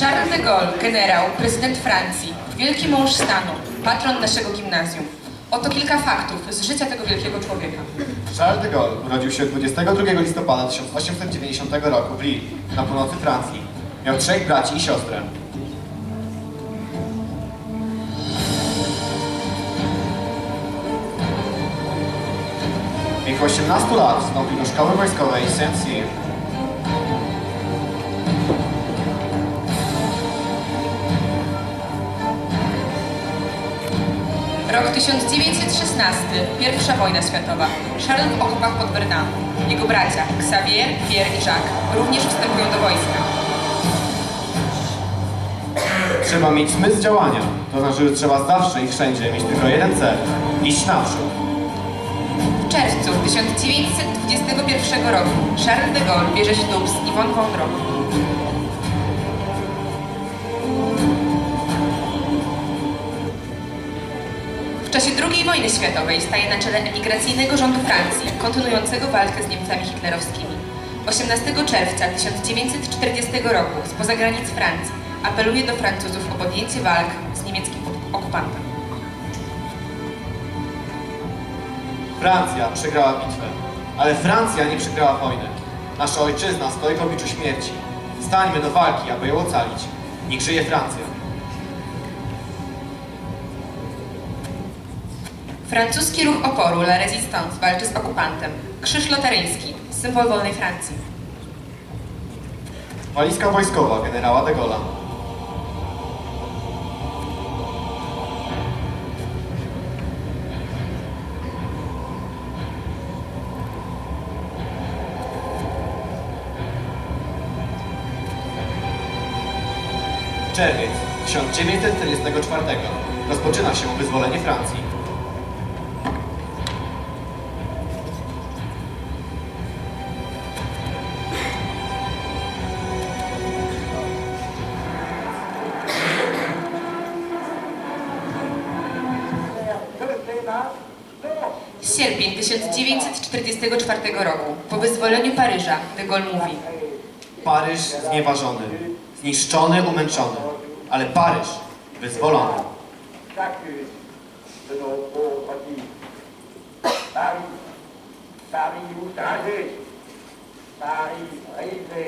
Charles de Gaulle, generał, prezydent Francji, wielki mąż stanu, patron naszego gimnazjum. Oto kilka faktów z życia tego wielkiego człowieka. Charles de Gaulle urodził się 22 listopada 1890 roku w Lille, na północy Francji. Miał trzech braci i siostrę. W wieku 18 lat wstąpił do szkoły wojskowej Saint-Cyr. Rok 1916, pierwsza wojna światowa. Charles w okopach pod Verdun. Jego bracia, Xavier, Pierre i Jacques, również wstępują do wojska. Trzeba mieć zmysł działania, to znaczy, że trzeba zawsze i wszędzie mieć tylko jeden cel – iść naprzód. W czerwcu 1921 roku Charles de Gaulle bierze ślub z Yvonne von. Czasie II wojny światowej staje na czele emigracyjnego rządu Francji, kontynuującego walkę z Niemcami hitlerowskimi. 18 czerwca 1940 roku spoza granic Francji apeluje do Francuzów o podjęcie walk z niemieckim ok- okupantem. Francja przegrała bitwę, ale Francja nie przegrała wojny. Nasza ojczyzna stoi w obliczu śmierci. Stańmy do walki, aby ją ocalić. Niech żyje Francja. Francuski ruch oporu La Résistance walczy z okupantem. Krzyż lotaryjski, symbol wolnej Francji. Walizka wojskowa generała de Gaulle'a. Czerwiec 1944 rozpoczyna się wyzwolenie Francji. Sierpień 1944 roku. Po wyzwoleniu Paryża de Gaulle mówi. Paryż znieważony, zniszczony, umęczony, ale Paryż wyzwolony. Paris, Paris outragé, Paris brisé,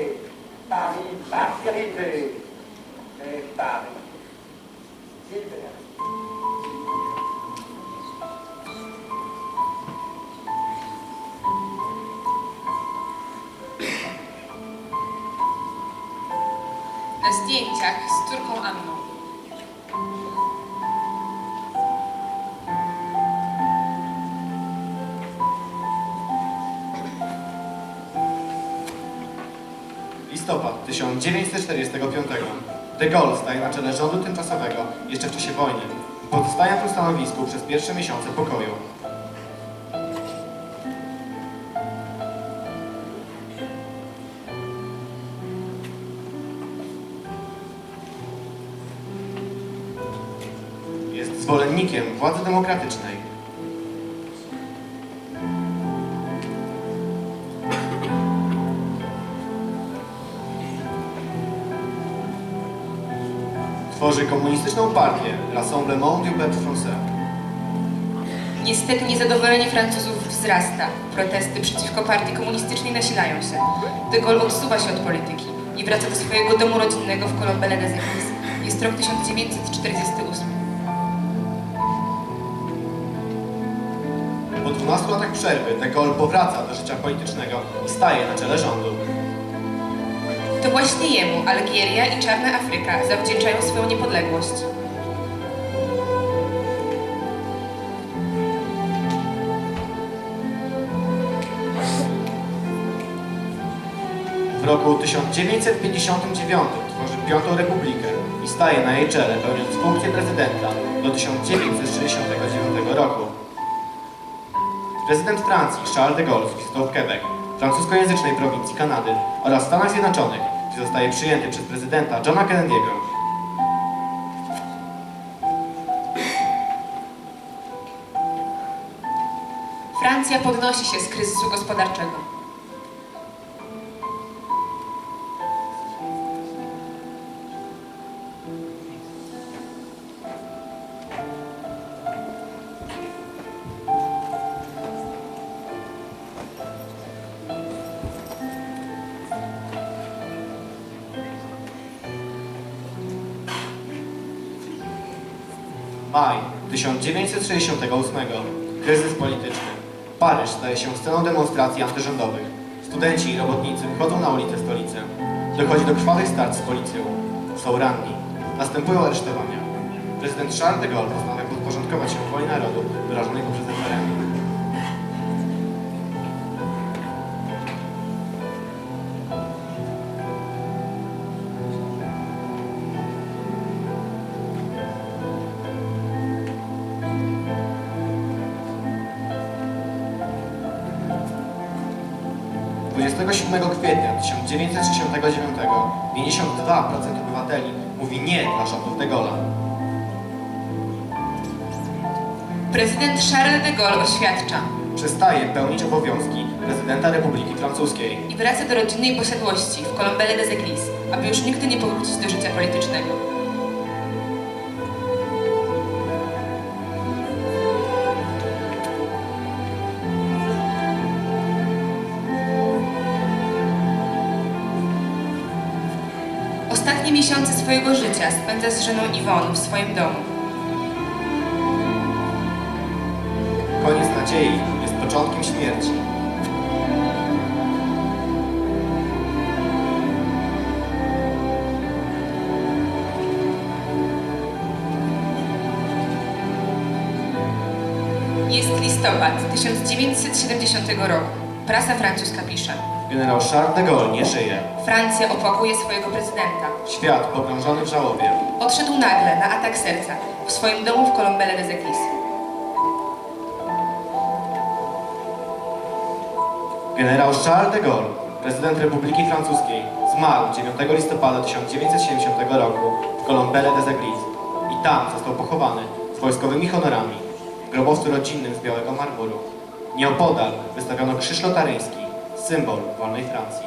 Paris martyrisé, Paris na zdjęciach z córką Anną. Listopad 1945. De Gaulle staje na czele rządu tymczasowego jeszcze w czasie wojny. Pozostaje na tym stanowisku przez pierwsze miesiące pokoju. Władzy demokratycznej. Tworzy komunistyczną partię Rassemblement du Peuple Français. Niestety niezadowolenie Francuzów wzrasta. Protesty przeciwko partii komunistycznej nasilają się. De Gaulle odsuwa się od polityki i wraca do swojego domu rodzinnego w Colombelle des. Jest rok 1948. 12 latach przerwy de Gaulle powraca do życia politycznego i staje na czele rządu. To właśnie jemu Algieria i Czarna Afryka zawdzięczają swoją niepodległość. W roku 1959 tworzy Piątą Republikę i staje na jej czele, pełniąc funkcję prezydenta do 1969 roku. Prezydent Francji Charles de Gaulle zwisnął w Quebec, francuskojęzycznej prowincji Kanady oraz Stanach Zjednoczonych, gdzie zostaje przyjęty przez prezydenta Johna Kennedy'ego. Francja podnosi się z kryzysu gospodarczego. 1968. Kryzys polityczny. Paryż staje się sceną demonstracji antyrządowych. Studenci i robotnicy wychodzą na ulice stolicy. Dochodzi do krwawych starć z policją. Są ranni. Następują aresztowania. Prezydent Charles de Gaulle postanawia podporządkować się woli narodu wyrażonej poprzez referendum. – 1969 52% obywateli mówi nie dla rządów de Gaulle'a. Prezydent Charles de Gaulle oświadcza Przestaje pełnić obowiązki prezydenta Republiki Francuskiej. i wraca do rodzinnej posiadłości w Colombelle des Églises, aby już nigdy nie powrócić do życia politycznego. Ostatnie miesiące swojego życia spędza z żoną Yvonne w swoim domu. Koniec nadziei jest początkiem śmierci. Jest listopad 1970 roku. Prasa francuska pisze. Generał Charles de Gaulle nie żyje. Francja opłakuje swojego prezydenta. Świat pogrążony w żałobie. Odszedł nagle na atak serca w swoim domu w Colombelle des Églises. Generał Charles de Gaulle, prezydent Republiki Francuskiej, zmarł 9 listopada 1970 roku w Colombelle des Églises i tam został pochowany z wojskowymi honorami w grobowcu rodzinnym z białego marmuru. Nieopodal wystawiono krzyż lotaryjski, symbol wolnej Francji.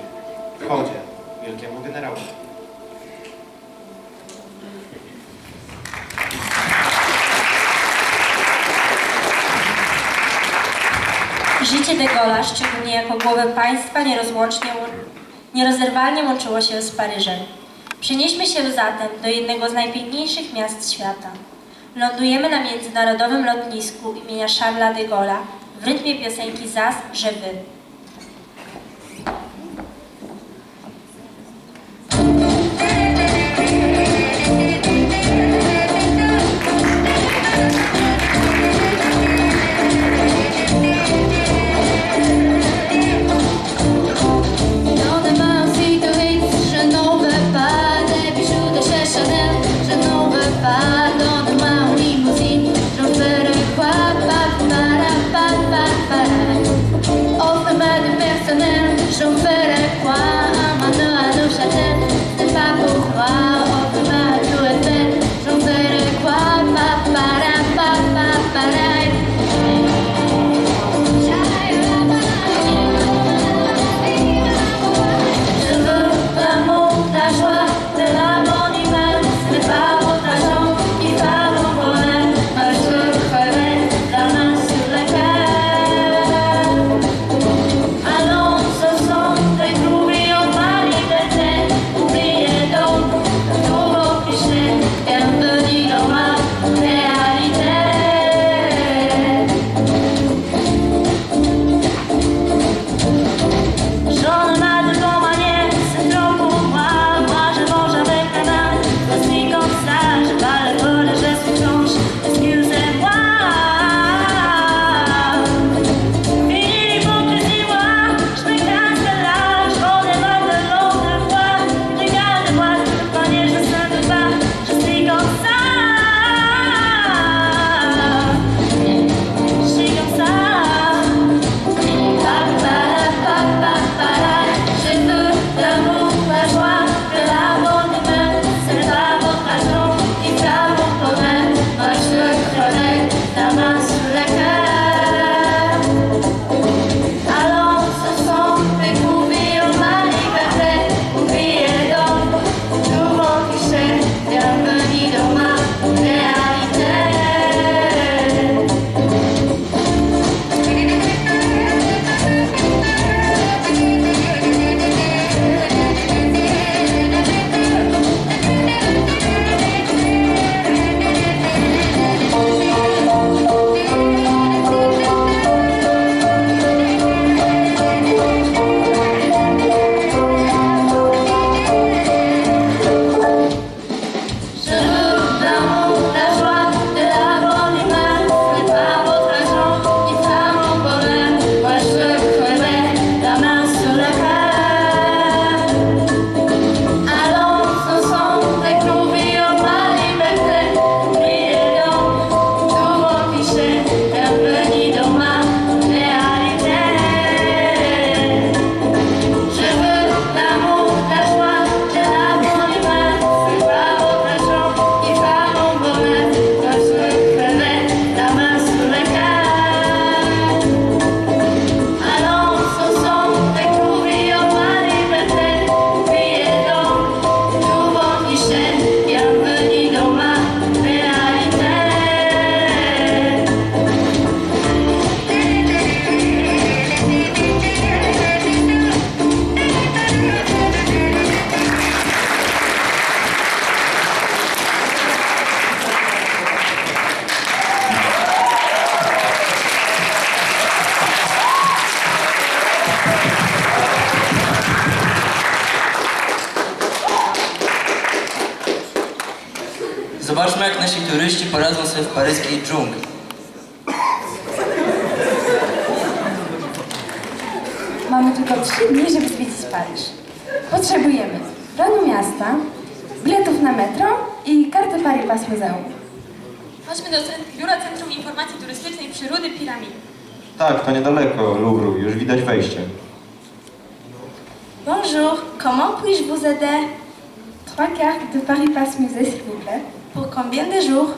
W hołdzie wielkiemu generałowi. Życie de Gaulle'a, szczególnie jako głowy państwa, nierozłącznie, nierozerwalnie łączyło się z Paryżem. Przenieśmy się zatem do jednego z najpiękniejszych miast świata. Lądujemy na międzynarodowym lotnisku imienia Charlesa de Gaulle'a w rytmie piosenki Zas, że wy. Paryskiej dżungli. Mamy tylko trzy dni, żeby zwiedzić Paryż. Potrzebujemy planu miasta, biletów na metro i karty Paris Pass Muzeum. Chodźmy do cent- Biura Centrum Informacji Turystycznej Przyrody Piramid. Tak, to niedaleko Louvru, już widać wejście. Bonjour, comment puis-je vous aider Trois cartes de Paris Pass Musée, s'il vous plaît. Pour combien de jours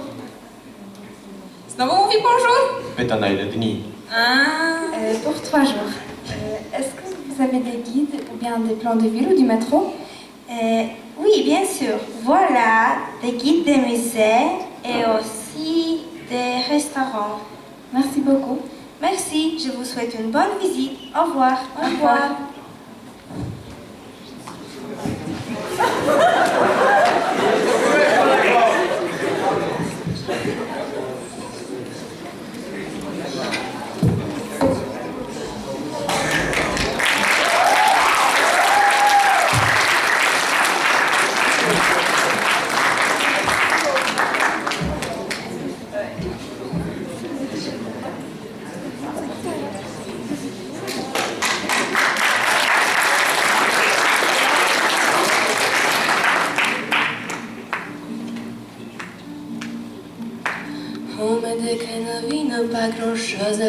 Znowu mówi bonjour? Pyta na ile dni. Euh, pour trois jours. Euh, Est-ce que vous avez des guides ou bien des plans de ville ou du métro Euh, Oui, bien sûr. Voilà des guides des musées et aussi des restaurants. Merci beaucoup. Merci, je vous souhaite une bonne visite. Au revoir. Au revoir.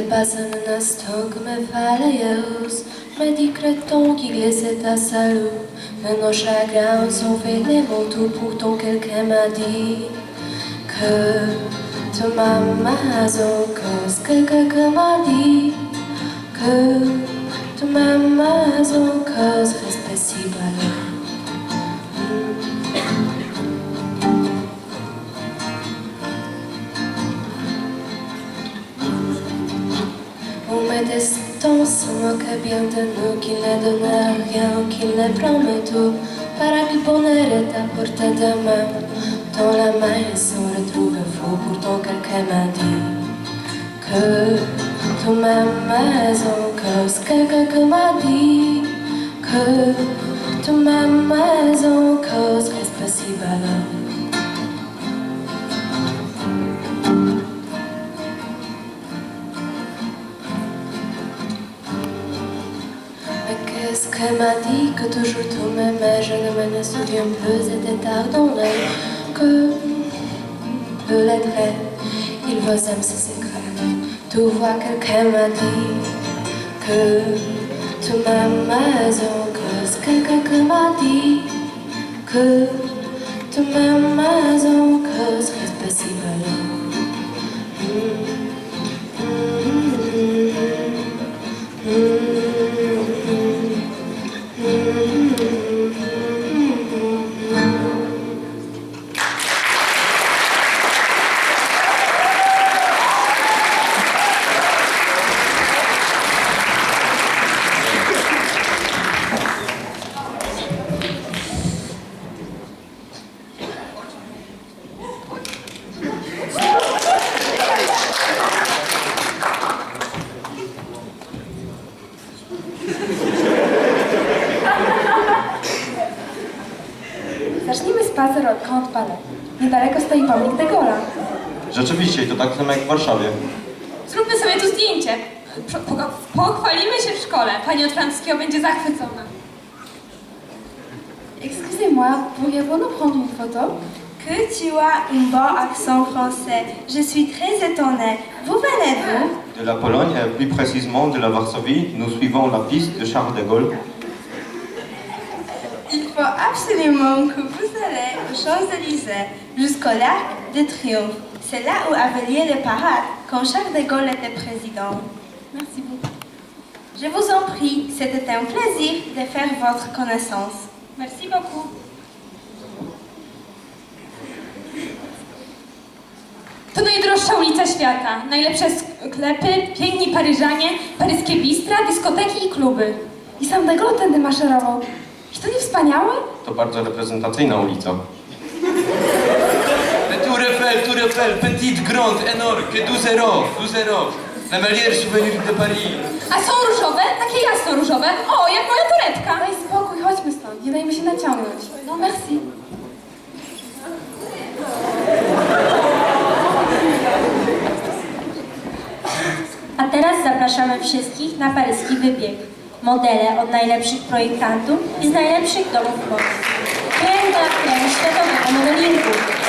passe comme falaise, mais des crotons qui glissent à sa loupe? Mais nos chagrins sont faits des manteaux, pourtant quelqu'un m'a dit que tu m'amas encore. Quelqu'un m'a dit que tu m'amas encore. Distance, on moque bien de nous, qu'il ne donne rien, qu'il ne promet tout. Para que le bonheur est à portée de main. Dans la main, il se retrouve fou, pourtant quelqu'un m'a dit que tu m'aimes en cause. Quelqu'un qui m'a dit que tu m'aimes en cause. Reste possible? alors. Qu'est-ce qu'elle m'a dit que toujours tout m'aimait Je ne me souviens plus, c'était tard dans la nuit Que peut l'être il veut aimer ses secrets Tu vois quelqu'un m'a dit que tu m'aimes en cause Quelqu'un m'a dit que tu m'aimes en I to tak samo jak w Warszawie. Zróbmy sobie tu zdjęcie. Po- Pochwalimy się w szkole. Pani od francuskiego będzie zachwycona. Excusez-moi, pourriez-vous nous prendre une photo? Que tu as un bon accent français. Je suis très étonnée. Vous venez d'où? De la Pologne, et plus précisément de la Varsovie, nous suivons la piste de Charles de Gaulle. Il faut absolument que vous allez aux Champs-Élysées jusqu'au l'arc de Triomphe. C'est là où avait lieu le parade quand Charles de Gaulle était président. Merci beaucoup. Je vous en prie, c'était un plaisir de faire votre connaissance. Merci beaucoup. To najdroższa ulica świata. Najlepsze sklepy, piękni Paryżanie, paryskie bistra, dyskoteki i kluby. I sam de Gaulle tędy maszerował. Czy to nie wspaniałe? To bardzo reprezentacyjna ulica rappelle, tout rappelle, petite, grande, énorme, que 12 euros, La malière souvenir de Paris. A są różowe? Takie jasno różowe? O, jak moja torebka. Daj spokój, chodźmy stąd, nie dajmy się naciągnąć. No, merci. A teraz zapraszamy wszystkich na paryski wybieg. Modele od najlepszych projektantów i z najlepszych domów mody. Kręg na kręg światowego modelingu.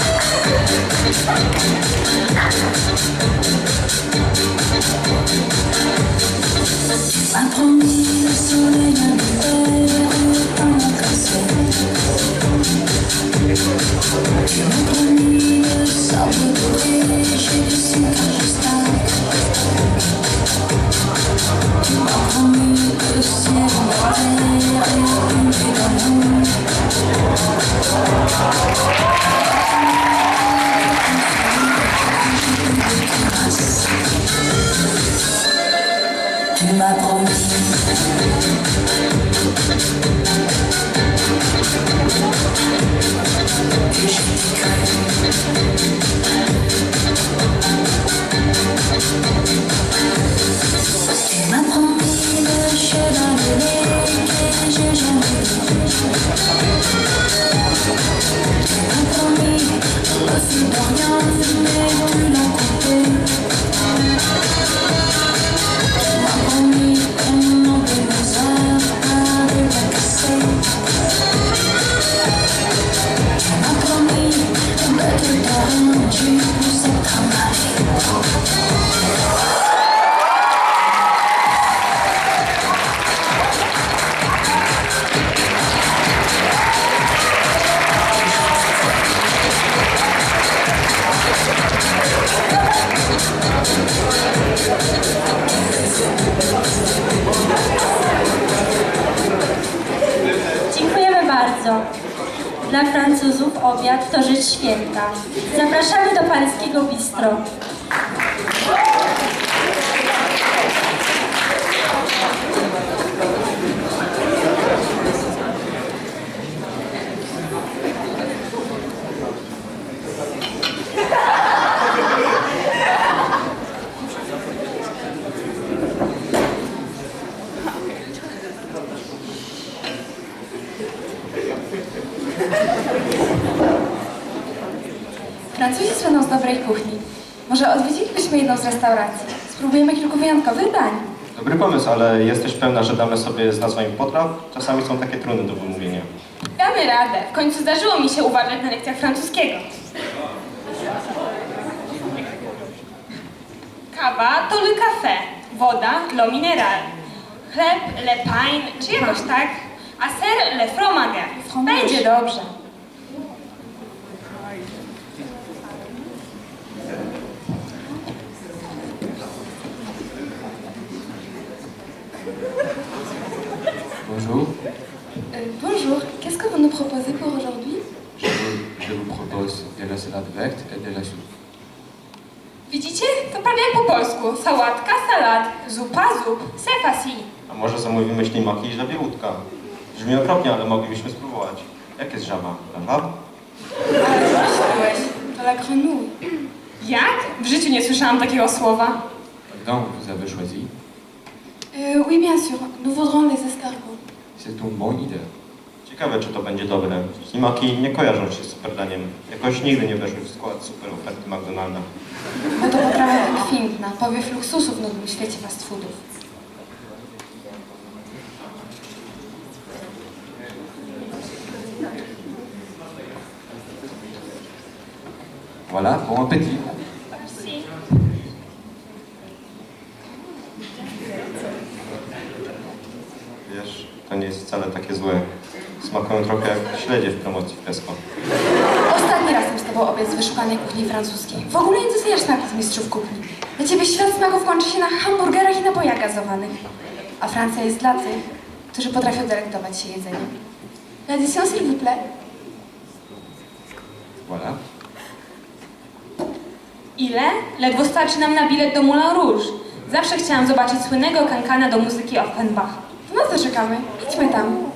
Francuzów obiad to rzecz święta. Zapraszamy do paryskiego bistro. Francuzi słyną z dobrej kuchni. Może odwiedzilibyśmy jedną z restauracji. Spróbujemy kilku wyjątkowych dań. Dobry pomysł, ale jesteś pewna, że damy sobie z nazwami potraw? Czasami są takie trudne do wymówienia. Damy radę. W końcu zdarzyło mi się uważać na lekcjach francuskiego. Kawa to le café, woda l'eau mineral, chleb le pain, czy jakoś tak, a ser le fromage. Będzie dobrze. Bonjour, Euh, bonjour, qu'est-ce que vous nous proposez pour aujourd'hui je vous, je vous propose de la salade verte et de la soupe. Widzicie? To prawie jak po polsku. Sałatka, salat, zupa, zup, c'est facile. A może zamówimy ślimaki i żabie łódka? Brzmi okropnie, ale moglibyśmy spróbować. Jak jest żaba? Żaba? byłeś? To la grenouille. Jak? W życiu nie słyszałam takiego słowa. Donc, vous avez choisi. Euh, oui, bien sûr, nous voudrons les escargots. C'est une bonne idée. Ciekawe, czy to będzie dobre. Ślimaki nie kojarzą się z superdaniem. Jakoś nigdy nie weszły w skład super oferty McDonalda. Bo to potrawa wykwintna, powiew luksusu w nowym świecie fast foodów. Voilà, bon appétit. Merci. Wiesz, to nie jest wcale takie złe. Smakują trochę jak śledzie w promocji w Tesco. Ostatni raz z tobą obiad z wyszukanej kuchni francuskiej. W ogóle nie doceniasz smaków mistrzów kuchni. Dla ciebie świat smaków kończy się na hamburgerach i napojach gazowanych. A Francja jest dla tych, którzy potrafią delektować się jedzeniem. L'addition, s'il vous plaît. Voilà. Ile? Ledwo starczy nam na bilet do Moulin Rouge. Zawsze chciałam zobaczyć słynnego kankana do muzyki no to czekamy. Idźmy tam.